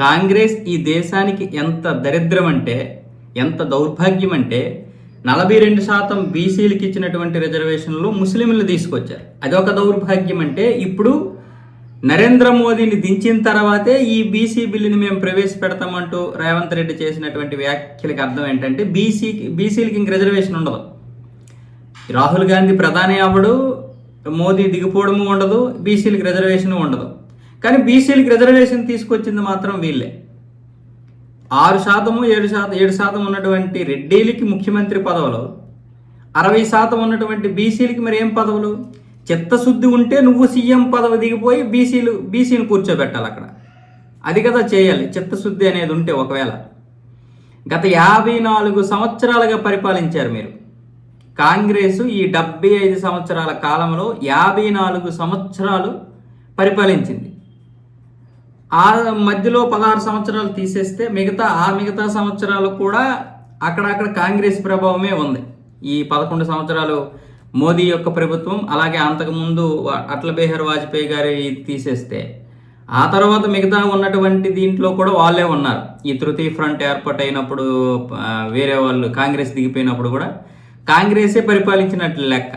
కాంగ్రెస్ ఈ దేశానికి ఎంత దరిద్రం అంటే ఎంత దౌర్భాగ్యం అంటే నలభై రెండు శాతం బీసీలకు ఇచ్చినటువంటి రిజర్వేషన్లు ముస్లింలు తీసుకొచ్చారు. అదొక దౌర్భాగ్యం అంటే ఇప్పుడు నరేంద్ర మోదీని దించిన తర్వాతే ఈ బీసీ బిల్లుని మేము ప్రవేశపెడతామంటూ రేవంత్ రెడ్డి చేసినటువంటి వ్యాఖ్యలకు అర్థం ఏంటంటే బీసీకి బీసీలకి ఇంక రిజర్వేషన్ ఉండదు. రాహుల్ గాంధీ ప్రధాని అవ్వడు మోదీ దిగిపోవడము ఉండదు బీసీలకు రిజర్వేషన్ ఉండదు. కానీ బీసీలకు రిజర్వేషన్ తీసుకొచ్చింది మాత్రం వీళ్ళే. ఆరు శాతము ఏడు శాతం ఏడు శాతం ఉన్నటువంటి రెడ్డీలకి ముఖ్యమంత్రి పదవులు. అరవై శాతం ఉన్నటువంటి బీసీలకి మరి ఏం పదవులు? చిత్తశుద్ధి ఉంటే నువ్వు సీఎం పదవి దిగిపోయి బీసీలు బీసీని కూర్చోబెట్టాలి అక్కడ. అది కదా చేయాలి చిత్తశుద్ధి అనేది ఉంటే ఒకవేళ. గత యాభై నాలుగు సంవత్సరాలుగా పరిపాలించారు మీరు. కాంగ్రెస్ ఈ డెబ్బై ఐదు సంవత్సరాల కాలంలో యాభై నాలుగు సంవత్సరాలు పరిపాలించింది. ఆ మధ్యలో పదహారు సంవత్సరాలు తీసేస్తే మిగతా ఆ మిగతా సంవత్సరాలు కూడా అక్కడక్కడ కాంగ్రెస్ ప్రభావమే ఉంది. ఈ పదకొండు సంవత్సరాలు మోదీ యొక్క ప్రభుత్వం అలాగే అంతకుముందు అట్ల అటల్ బిహారీ వాజ్పేయి గారి తీసేస్తే ఆ తర్వాత మిగతా ఉన్నటువంటి దీంట్లో కూడా వాళ్ళే ఉన్నారు. ఈ తృతీయ ఫ్రంట్ ఏర్పాటు అయినప్పుడు వేరే వాళ్ళు కాంగ్రెస్ దిగిపోయినప్పుడు కూడా కాంగ్రెసే పరిపాలించినట్లు లెక్క.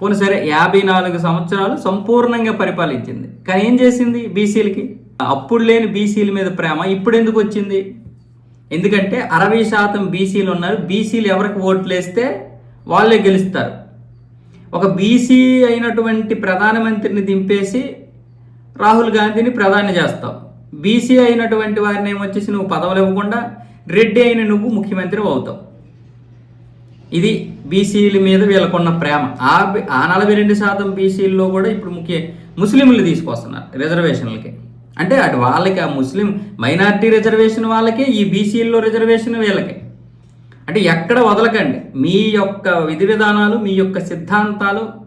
పోనీ సరే యాభై నాలుగు సంవత్సరాలు సంపూర్ణంగా పరిపాలించింది. కానీ ఏం చేసింది బీసీలకి? అప్పుడు లేని బీసీల మీద ప్రేమ ఇప్పుడు ఎందుకు వచ్చింది? ఎందుకంటే అరవై శాతం బీసీలు ఉన్నారు. బీసీలు ఎవరికి ఓట్లు వేస్తే వాళ్ళే గెలుస్తారు. ఒక బీసీ అయినటువంటి ప్రధానమంత్రిని దింపేసి రాహుల్ గాంధీని ప్రధాని చేస్తావు బీసీ అయినటువంటి వారిని ఏమొచ్చేసి నువ్వు పదవులు ఇవ్వకుండా రెడ్డి అయిన నువ్వు ముఖ్యమంత్రి అవుతావు. ఇది బీసీల మీద వీళ్ళకున్న ప్రేమ. ఆ ఆ నలభై రెండు శాతం బీసీల్లో కూడా ఇప్పుడు ముఖ్య ముస్లింలు తీసుకొస్తున్నారు రిజర్వేషన్లకి. అంటే అటు వాళ్ళకి ఆ ముస్లిం మైనారిటీ రిజర్వేషన్ వాళ్ళకి ఈ బీసీల్లో రిజర్వేషన్ వీళ్ళకి. అంటే ఎక్కడ వదలకండి. మీ యొక్క విధి విధానాలు మీ యొక్క సిద్ధాంతాలు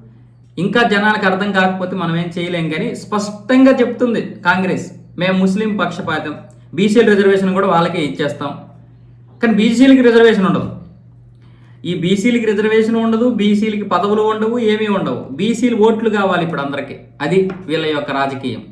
ఇంకా జనాలకు అర్థం కాకపోతే మనం ఏం చేయలేం కానీ స్పష్టంగా చెప్తుంది కాంగ్రెస్. మేము ముస్లిం పక్షపాతం. బీసీల రిజర్వేషన్ కూడా వాళ్ళకే ఇచ్చేస్తాం. కానీ బీసీలకి రిజర్వేషన్ ఉండదు. ఈ బీసీలకి రిజర్వేషన్ ఉండదు బీసీలకి పదవులు ఉండవు ఏమీ ఉండవు. బీసీలు ఓట్లు కావాలి ఇప్పుడు అందరికీ. అది వీళ్ళ యొక్క రాజకీయం.